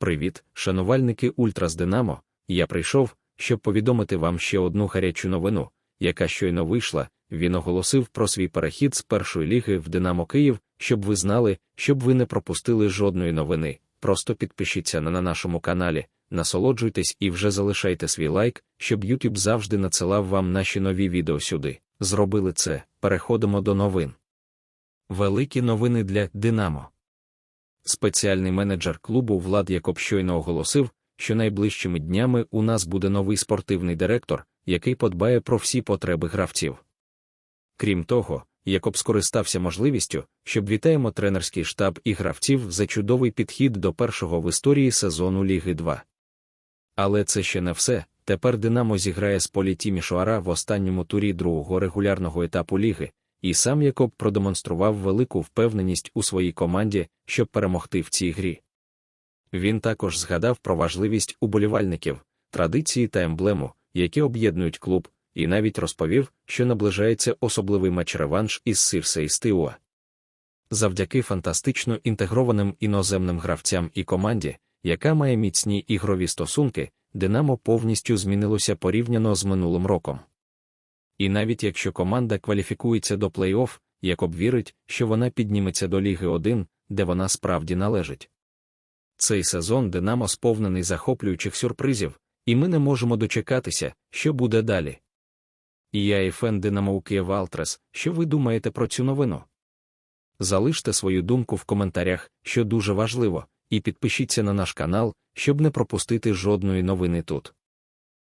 Привіт, шанувальники Ультра з Динамо. Я прийшов, щоб повідомити вам ще одну гарячу новину, яка щойно вийшла. Він оголосив про свій перехід з першої ліги в Динамо Київ, щоб ви знали, щоб ви не пропустили жодної новини. Просто підпишіться на, на нашому каналі, насолоджуйтесь і вже залишайте свій лайк, щоб YouTube завжди надсилав вам наші нові відео сюди. Зробили це. Переходимо до новин. Великі новини для Динамо. Спеціальний менеджер клубу Влад Якоб щойно оголосив, що найближчими днями у нас буде новий спортивний директор, який подбає про всі потреби гравців. Крім того, Якоб скористався можливістю, щоб вітаємо тренерський штаб і гравців за чудовий підхід до першого в історії сезону Ліги 2. Але це ще не все. Тепер Динамо зіграє з полі Тімішуара в останньому турі другого регулярного етапу ліги, і сам Якоб продемонстрував велику впевненість у своїй команді, щоб перемогти в цій грі. Він також згадав про важливість уболівальників, традиції та емблему, які об'єднують клуб, і навіть розповів, що наближається особливий матч-реванш із Сирсе і Стиуа. Завдяки фантастично інтегрованим іноземним гравцям і команді, яка має міцні ігрові стосунки, Динамо повністю змінилося порівняно з минулим роком. І навіть якщо команда кваліфікується до плей-офф, Якоб вірить, що вона підніметься до Ліги 1, де вона справді належить. Цей сезон Динамо сповнений захоплюючих сюрпризів, і ми не можемо дочекатися, що буде далі. Я і фен Динамо Київ Алтрес, що ви думаєте про цю новину? Залиште свою думку в коментарях, що дуже важливо, і підпишіться на наш канал, щоб не пропустити жодної новини тут.